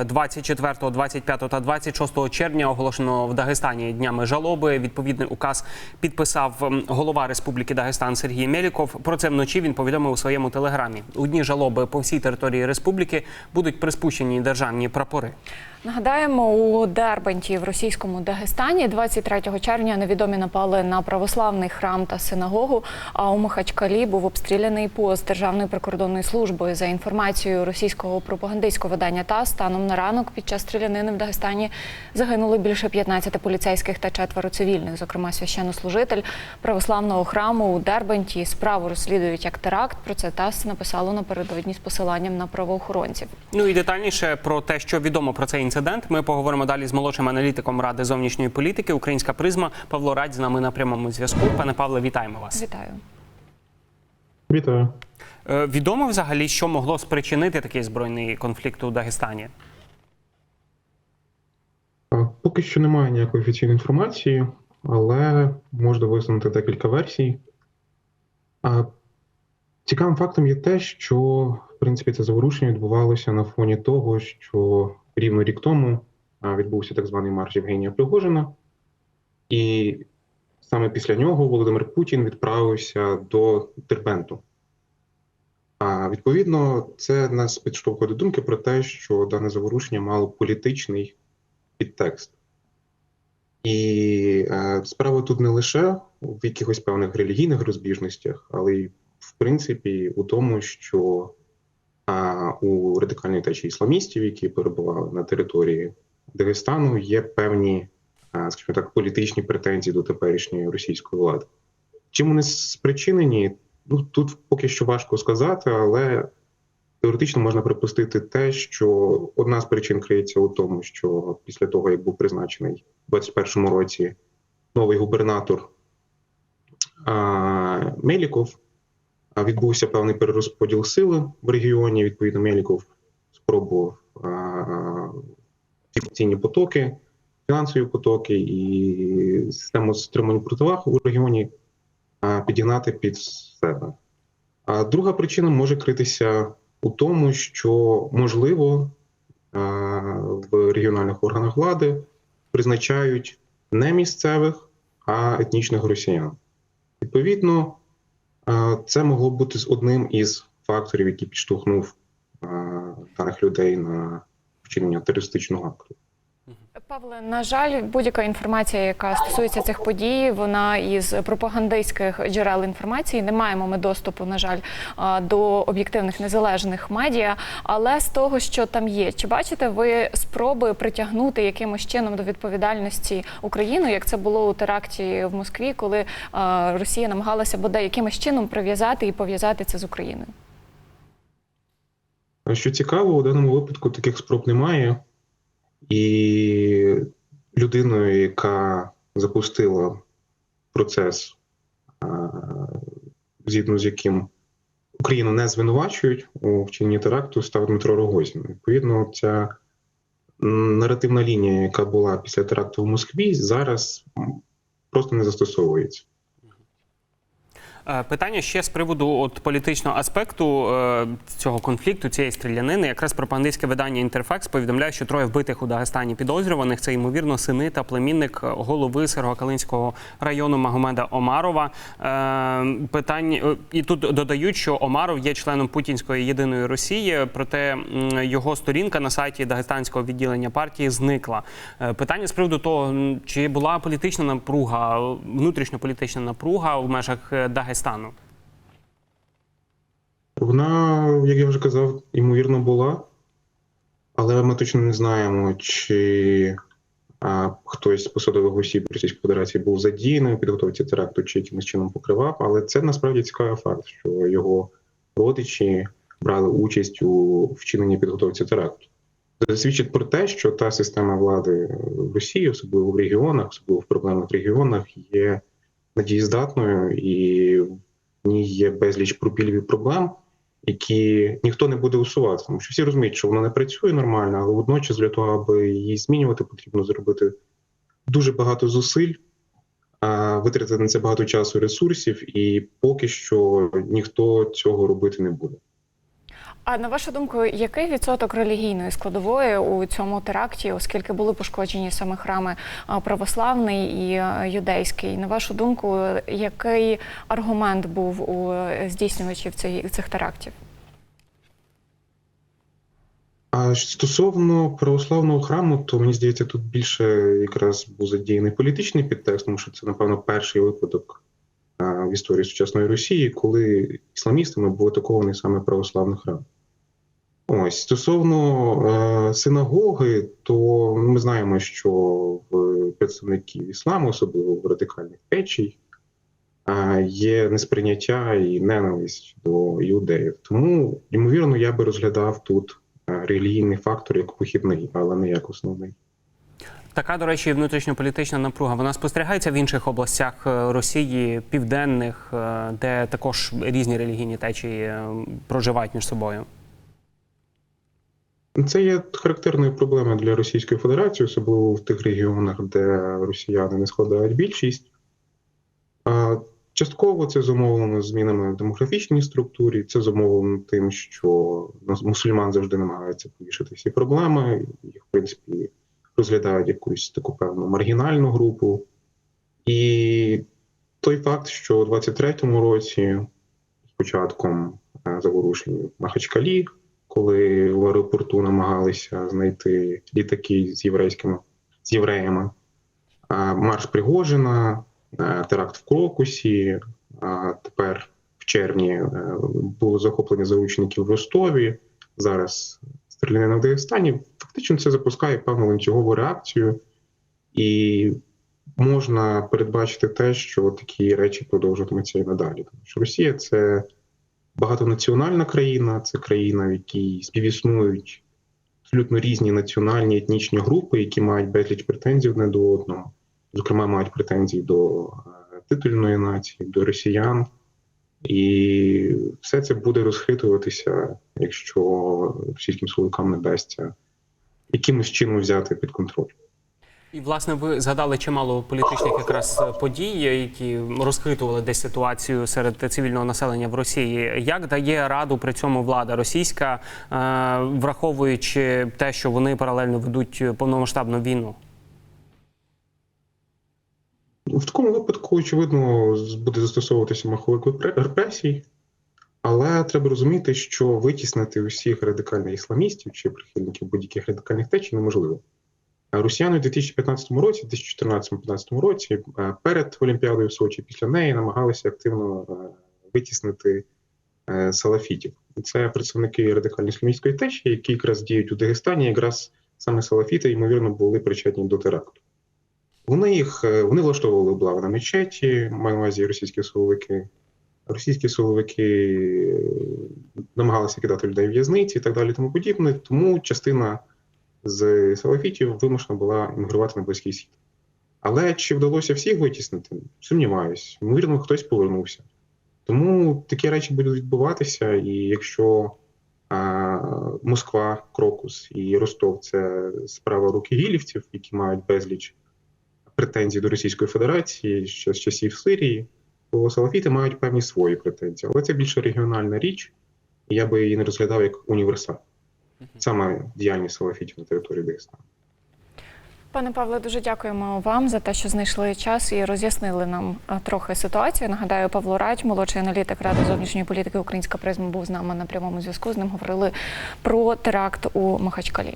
Е, 24, 25 та 26 червня оголошено в Дагестані днями жалоби. Відповідний указ підписав голова Республіки Дагестан Сергій Меліков. Про це вночі він повідомив у своєму телеграмі. У дні жалоби по всій території республіки будуть приспущені державні прапори. Нагадаємо, у Дербенті в російському Дагестані 23 червня невідомі напали на православний храм та синагогу. А у Махачкалі був обстріляний пост Державної прикордонної служби. За інформацією російського пропагандистського видання ТАСС, станом на ранок під час стрілянини в Дагестані загинули більше 15 поліцейських та четверо цивільних, зокрема священнослужитель православного храму у Дербенті. Справу розслідують як теракт. Про це ТАСС написало напередодні з посиланням на правоохоронців. Ну і детальніше про те, що відомо про цей інцидент, ми поговоримо далі з молодшим аналітиком Ради зовнішньої політики Українська призма Павло Радь з нами на прямому зв'язку. Пане Павле, вітаємо вас. Вітаю. Вітаю. Е, Відомо взагалі, що могло спричинити такий збройний конфлікт у Дагестані? Поки що немає ніякої офіційної інформації, але можна висунути декілька версій. Цікавим фактом є те, що в принципі це заворушення відбувалося на фоні того, що рівно рік тому відбувся так званий марш Євгенія Пригожина, і саме після нього Володимир Путін відправився до Дербенту. А відповідно, це нас підштовхує до думки про те, що дане заворушення мало політичний підтекст. І е, справа тут не лише в якихось певних релігійних розбіжностях, але й в принципі у тому, що у радикальної течії ісламістів, які перебували на території Дагестану, є певні, а, скажімо так, політичні претензії до теперішньої російської влади. Чим вони спричинені? Ну тут поки що важко сказати, але теоретично можна припустити те, що одна з причин криється у тому, що після того, як був призначений у 2021 році новий губернатор а, Меліков, а, відбувся певний перерозподіл сили в регіоні. Відповідно, Меліков спробував а, фікційні потоки, фінансові потоки і систему стримань противаг у регіоні підігнати під себе. А друга причина може критися у тому, що можливо в регіональних органах влади призначають не місцевих, а етнічних росіян. Відповідно, це могло бути одним із факторів, який підштовхнув даних людей на вчинення терористичного акту. Павле, на жаль, будь-яка інформація, яка стосується цих подій, вона із пропагандистських джерел інформації. Не маємо ми доступу, на жаль, до об'єктивних незалежних медіа. Але з того, що там є, чи бачите ви спроби притягнути якимось чином до відповідальності Україну, як це було у теракті в Москві, коли Росія намагалася бодай якимось чином прив'язати і пов'язати це з Україною? Що цікаво, у даному випадку таких спроб немає, і людиною, яка запустила процес, згідно з яким Україну не звинувачують у вчиненні теракту, став Дмитро Рогозін. Відповідно, ця наративна лінія, яка була після теракту в Москві, зараз просто не застосовується. Е, Питання ще з приводу от політичного аспекту е, цього конфлікту, цієї стрілянини. Якраз пропагандистське видання Інтерфакс повідомляє, що троє вбитих у Дагестані підозрюваних це ймовірно сини та племінник голови Сергокалинського району Магомеда Омарова. Е, питання і тут додають, що Омаров є членом Путінської єдиної Росії, проте його сторінка на сайті Дагестанського відділення партії зникла. Питання з приводу того, чи була політична напруга, внутрішньополітична напруга в межах е, Дагестану. Вона, як я вже казав, ймовірно була, але ми точно не знаємо, чи а, хтось з посадових осіб Російської Федерації був задіяний у підготовці теракту, чи якимось чином покривав. Але це насправді цікавий факт, що його родичі брали участь у вчиненні підготовці теракту. Це свідчить про те, що та система влади в Росії, особливо в регіонах, особливо в проблемних регіонах, є надієздатною і в ній є безліч пропілів і проблем, які ніхто не буде усувати. Тому що всі розуміють, що вона не працює нормально, але водночас для того, аби її змінювати, потрібно зробити дуже багато зусиль, витратити на це багато часу ресурсів, і поки що ніхто цього робити не буде. А на вашу думку, який відсоток релігійної складової у цьому теракті, оскільки були пошкоджені саме храми православний і е, юдейський? На вашу думку, який аргумент був у е, здійснювачів цих, цих терактів? А стосовно православного храму, то мені здається, тут більше якраз був задіяний політичний підтекст, тому що це, напевно, перший випадок в історії сучасної Росії, коли ісламістами був атакований саме православний храм. Ось стосовно е, синагоги, то ми знаємо, що в представників ісламу, особливо в радикальних течій, е, є несприйняття і ненависть до іудеїв. Тому, ймовірно, я би розглядав тут е, релігійний фактор як похідний, але не як основний. Така, до речі, внутрішньополітична напруга. Вона спостерігається в інших областях е, Росії, південних, е, де також різні релігійні течії проживають між собою. Це є характерною проблемою для Російської Федерації, особливо в тих регіонах, де росіяни не складають більшість. Частково це зумовлено змінами в демографічній структурі, це зумовлено тим, що мусульман завжди намагаються повішати всі проблеми, їх, в принципі, розглядають якусь таку певну маргінальну групу. І той факт, що у 23-му році, з початком е, заворушень в Махачкалі, коли аеропорту намагалися знайти літаки з єврейськими з євреями. Марш Пригожина, е, теракт в Крокусі. Тепер в червні е, було захоплення заручників в Ростові. Зараз стрілянина в Дагестані. Фактично це запускає певну ланцюгову реакцію, і можна передбачити те, що такі речі продовжуватимуться і надалі. Тому що Росія це багатонаціональна країна, це країна, в якій співіснують абсолютно різні національні етнічні групи, які мають безліч претензій одне до одного. Зокрема, мають претензії до е, титульної нації, до росіян. І все це буде розхитуватися, якщо російським силовикам не вдасться якимось чином взяти під контроль. І власне ви згадали чимало політичних якраз подій, які розхитували десь ситуацію серед цивільного населення в Росії. Як дає раду при цьому влада російська, е, враховуючи те, що вони паралельно ведуть повномасштабну війну? В такому випадку, очевидно, буде застосовуватися маховик репресій, але треба розуміти, що витіснити усіх радикальних ісламістів чи прихильників будь-яких радикальних течій неможливо. А Росіяни у 2015 році, 2014-2015 році, е, перед Олімпіадою в Сочі, після неї намагалися активно е, витіснити е, салафітів. Це представники радикально ісламістської течії, які якраз діють у Дагестані, якраз саме салафіти, ймовірно, були причетні до теракту. Вони їх е, вони влаштовували облави на мечеті, маю на увазі російські силовики. Російські силовики е, намагалися кидати людей в в'язниці і так далі, тому подібне. Тому частина з салафітів вимушена була емігрувати на близький схід. Але чи вдалося всіх витіснити? Сумніваюсь. Ймовірно, хтось повернувся. Тому такі речі будуть відбуватися, і якщо а, Москва, Крокус і Ростов це справа руки гілівців, які мають безліч претензій до Російської Федерації ще з часів Сирії, то салафіти мають певні свої претензії. Але це більше регіональна річ, і я би її не розглядав як універсал. Саме діяльність салафітів на території Дагестану. Пане Павле, дуже дякуємо вам за те, що знайшли час і роз'яснили нам трохи ситуацію. Нагадаю, Павло Радь, молодший аналітик Ради зовнішньої політики Українська призма, був з нами на прямому зв'язку. З ним говорили про теракт у Махачкалі.